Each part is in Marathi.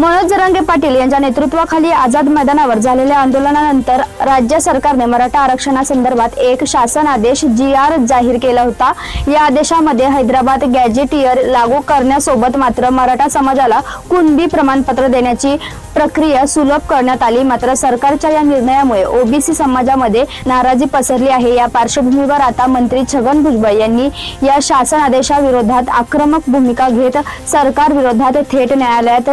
मनोज जरांगे पाटील यांच्या नेतृत्वाखाली आझाद मैदानावर झालेल्या आंदोलनानंतर राज्य सरकारने मराठा आरक्षणासंदर्भात एक शासन आदेश जी आर जाहीर केला होता. या आदेशामध्ये हैदराबाद गॅजेटियर लागू करण्यासोबत मात्र मराठा समाजाला कुणबी प्रमाणपत्र देण्याची प्रक्रिया सुलभ करण्यात आली. मात्र सरकारच्या या निर्णयामुळे ओबीसी समाजामध्ये नाराजी पसरली आहे. या पार्श्वभूमीवर आता मंत्री छगन भुजबळ यांनी या शासन आदेशाविरोधात आक्रमक भूमिका घेत सरकार विरोधात थेट न्यायालयात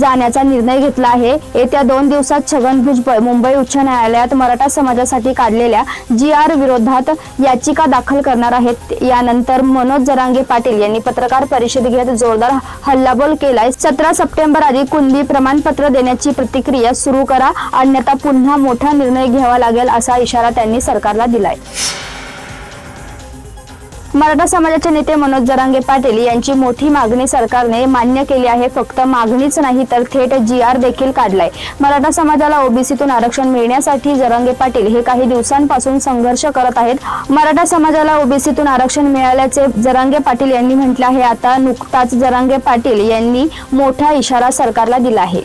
जाण्याचा निर्णय घेतला आहे. येत्या दोन दिवसात छगन भुजबळ मुंबई उच्च न्यायालयात मराठा समाजासाठी काढलेल्या जी आर विरोधात याचिका दाखल करणार आहेत. यानंतर मनोज जरांगे पाटील यांनी पत्रकार परिषद घेत जोरदार हल्लाबोल केलाय. सतरा सप्टेंबर आधी कुणबी प्रमाणपत्र देण्याची प्रतिक्रिया सुरू करा. अन्यथा पुन्हा मोठा निर्णय घ्यावा लागेल असा इशारा त्यांनी सरकारला दिलाय. मराठा समाजाचे नेते मनोज जरांगे पाटील यांची मोठी मागणी सरकारने मान्य केली आहे. फक्त मागणीच नाही तर थेट जी आर देखील काढलाय. मराठा समाजाला ओबीसीतून आरक्षण मिळण्यासाठी जरांगे पाटील हे काही दिवसांपासून संघर्ष करत आहेत. मराठा समाजाला ओबीसीतून आरक्षण मिळाल्याचे जरांगे पाटील यांनी म्हटलं आहे. आता नुकताच जरांगे पाटील यांनी मोठा इशारा सरकारला दिला आहे.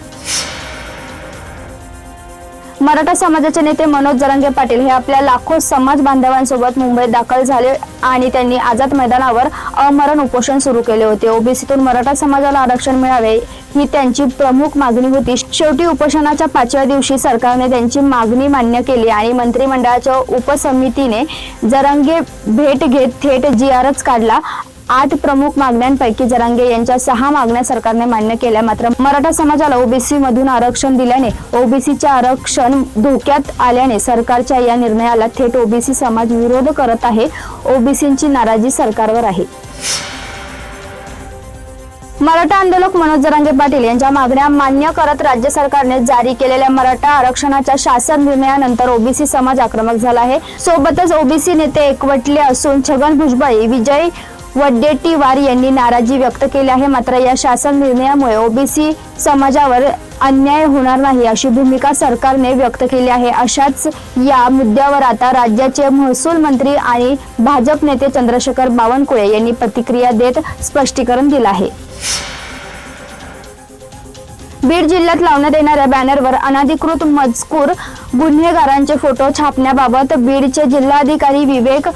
मराठा समाजाचे नेते मनोज जरांगे पाटील हे आपल्या लाखो समाज बांधवांसोबत मुंबईत दाखल झाले आणि त्यांनी आझाद मैदानावर अमरण उपोषण सुरू केले होते. ओबीसीतून मराठा समाजाला आरक्षण मिळावे ही त्यांची प्रमुख मागणी होती. शेवटी उपोषणाच्या पाचव्या दिवशी सरकारने त्यांची मागणी मान्य केली आणि मंत्रिमंडळाच्या उपसमितीने जरांगे भेट घेत थेट जी आरच काढला. आठ प्रमुख मागण्यांपैकी जरांगे यांच्या सहा मागण्या सरकारने मान्य केल्या. मात्र मराठा समाजाला ओबीसी मधून आरक्षण दिल्याने ओबीसीचे आरक्षण धोक्यात आल्याने सरकारच्या या निर्णयाला थेट ओबीसी समाज विरोध करत आहे. ओबीसींची नाराजी सरकारवर आहे. मराठा आंदोलक मनोज जरांगे पाटील यांच्या मागण्या मान्य करत राज्य सरकारने जारी केलेल्या मराठा आरक्षणाच्या शासन निर्णयानंतर ओबीसी समाज आक्रमक झाला आहे. सोबतच ओबीसी नेते एकवटले असून छगन भुजबळ विजय वड्डेट्टीवार यांनी नाराजी व्यक्त केली आहे. मात्र या शासन निर्णयामुळे ओबीसी समाजावर अन्याय होणार नाही अशी भूमिका सरकारने व्यक्त केली आहे. अशाच या मुद्द्यावर आता राज्याचे महसूल मंत्री आणि भाजप नेते चंद्रशेखर बावनकुळे यांनी प्रतिक्रिया देत स्पष्टीकरण दिलं आहे. बीड जिल्ह्यात लावण्यात येणाऱ्या बॅनरवर अनधिकृत मजकूर गुन्हेगारांचे फोटो छापण्याबाबत बीडचे जिल्हाधिकारी विवेक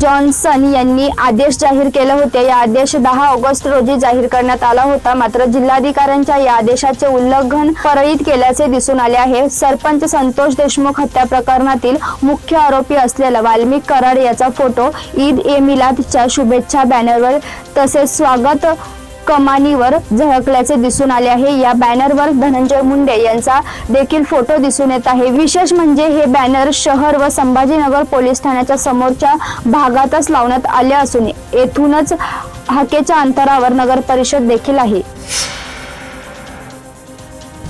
जॉन्सन यांनी आदेश जाहीर केले होते. या आदेश दहा ऑगस्ट रोजी जाहीर करण्यात आला होता. मात्र जिल्हाधिकाऱ्यांच्या या आदेशाचे उल्लंघन परळीत केल्याचे दिसून आले आहे. सरपंच संतोष देशमुख हत्या प्रकरणातील मुख्य आरोपी असलेला वाल्मिक कराड याचा फोटो ईद ए मिलादच्या शुभेच्छा बॅनरवर तसेच स्वागत कमानीवर झळकल्याचे दिसून आले आहे. या बॅनरवर धनंजय मुंडे यांचा देखील फोटो दिसून येत आहे. विशेष म्हणजे हे बॅनर शहर व संभाजीनगर पोलीस ठाण्याच्या समोरच्या भागातच लावण्यात आले असून येथूनच हाकेच्या अंतरावर नगर परिषद देखील आहे.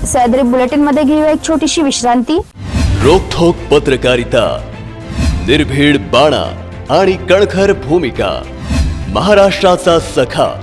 सह्याद्री बुलेटिनमध्ये घेऊया एक छोटीशी विश्रांती. रोखोक पत्रकारिता निर्भीड बाणा आणि कणखर भूमिका महाराष्ट्राचा सखा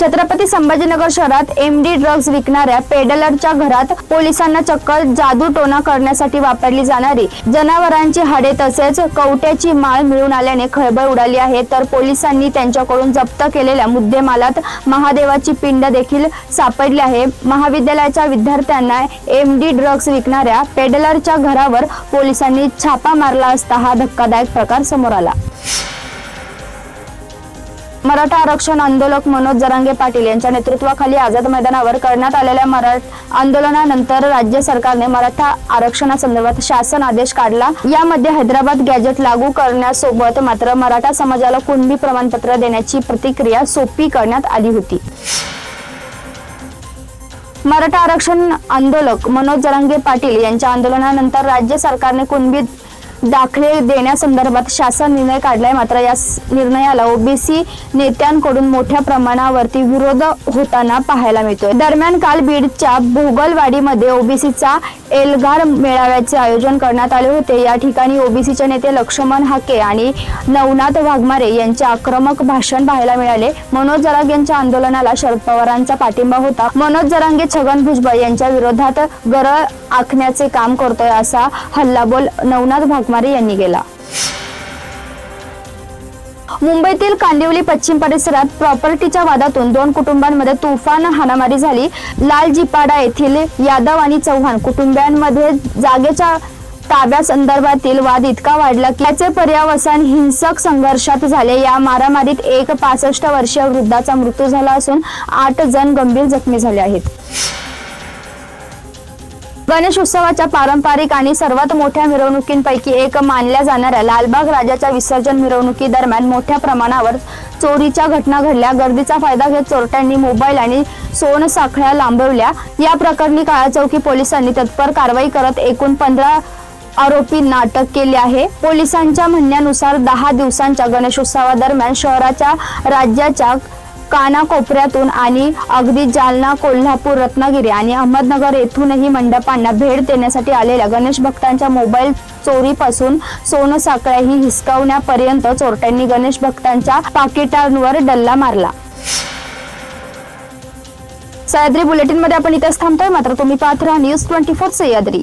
छत्रपती संभाजीनगर शहरात एम डी ड्रग्ज विकणाऱ्या पेडलरच्या घरात पोलिसांना चक्क जादूटोना करण्यासाठी वापरली जाणारी जनावरांची हाडे तसेच कवट्याची माळ मिळून आल्याने खळबळ उडाली आहे. तर पोलिसांनी त्यांच्याकडून जप्त केलेल्या मुद्देमालात महादेवाची पिंड देखील सापडली आहे. महाविद्यालयाच्या विद्यार्थ्यांना एम डी ड्रग्ज विकणाऱ्या पेडलरच्या घरावर पोलिसांनी छापा मारला असता हा धक्कादायक प्रकार समोर आला. मराठा आरक्षण आंदोलक मनोज जरांगे पाटील यांच्या नेतृत्वाखाली आझाद मैदानावर करण्यात आलेल्या मराठा आंदोलनानंतर राज्य सरकारने मराठा आरक्षणासंदर्भात शासन आदेश काढला. यामध्ये हैदराबाद गॅजेट लागू करण्यासोबत मात्र मराठा समाजाला कुणबी प्रमाणपत्र देण्याची प्रतिक्रिया सोपी करण्यात आली होती. मराठा आरक्षण आंदोलक मनोज जरांगे पाटील यांच्या आंदोलनानंतर राज्य सरकारने कुणबी दाखले देण्यासंदर्भात शासन निर्णय काढलाय. मात्र या निर्णयाला ओबीसी नेत्यांकडून मोठ्या प्रमाणावरती विरोध होताना पाहायला मिळतोय. दरम्यान काल बीडच्या भोगलवाडीमध्ये ओबीसीचा एल्गार मेळाव्याचे आयोजन करण्यात आले होते. या ठिकाणी ओबीसीचे नेते लक्ष्मण हाके आणि नवनाथ वाघमारे यांचे आक्रमक भाषण पाहायला मिळाले. मनोज जरांग यांच्या आंदोलनाला शरद पवारांचा पाठिंबा होता. मनोज जरांगे छगन भुजबळ यांच्या विरोधात गरळ आखण्याचे काम करतोय असा हल्लाबोल नवनाथ भागमारे यांनी केला. मुंबईतील कांदिवली पश्चिम परिसरात प्रॉपर्टीच्या वादातून दोन कुटुंबांमध्ये तुफान हाणामारी झाली. लालजीपाडा येथील यादव आणि चव्हाण कुटुंबियांमध्ये जागेच्या ताब्यासंदर्भातील वाद इतका वाढला की याचे पर्यावसान हिंसक संघर्षात झाले. या मारामारीत एक पासष्ट वर्षीय वृद्धाचा मृत्यू झाला असून आठ जण गंभीर जखमी झाले आहेत. गणेश उत्सवाच्या पारंपरिक आणि सर्वात मोठ्या मिरवणुकींपैकी एक मानल्या जाणाऱ्या लालबाग राजाच्या विसर्जन मिरवणुकी दरम्यान मोठ्या प्रमाणावर चोरीच्या घटना घडल्या. गर्दीचा फायदा घेत चोरट्यांनी मोबाईल आणि सोन साखळ्या लांबवल्या. या प्रकरणी काळा चौकी पोलिसांनी तत्पर कारवाई करत एकूण पंधरा आरोपींना अटक केली आहे. पोलिसांच्या म्हणण्यानुसार दहा दिवसांच्या गणेशोत्सवादरम्यान शहराच्या राज्याच्या कानाकोपऱ्यातून आणि अगदी जालना कोल्हापूर रत्नागिरी आणि अहमदनगर येथूनही मंडपांना भेट देण्यासाठी आलेल्या गणेश भक्तांच्या मोबाईल चोरीपासून सोनं साखळ्याही हिसकावण्यापर्यंत चोरट्यांनी गणेश भक्तांच्या पाकिटांवर डल्ला मारला. सह्याद्री बुलेटिनमध्ये आपण इथेच थांबतोय. मात्र तुम्ही पाहत राहा न्यूज ट्वेंटी फोर सह्याद्री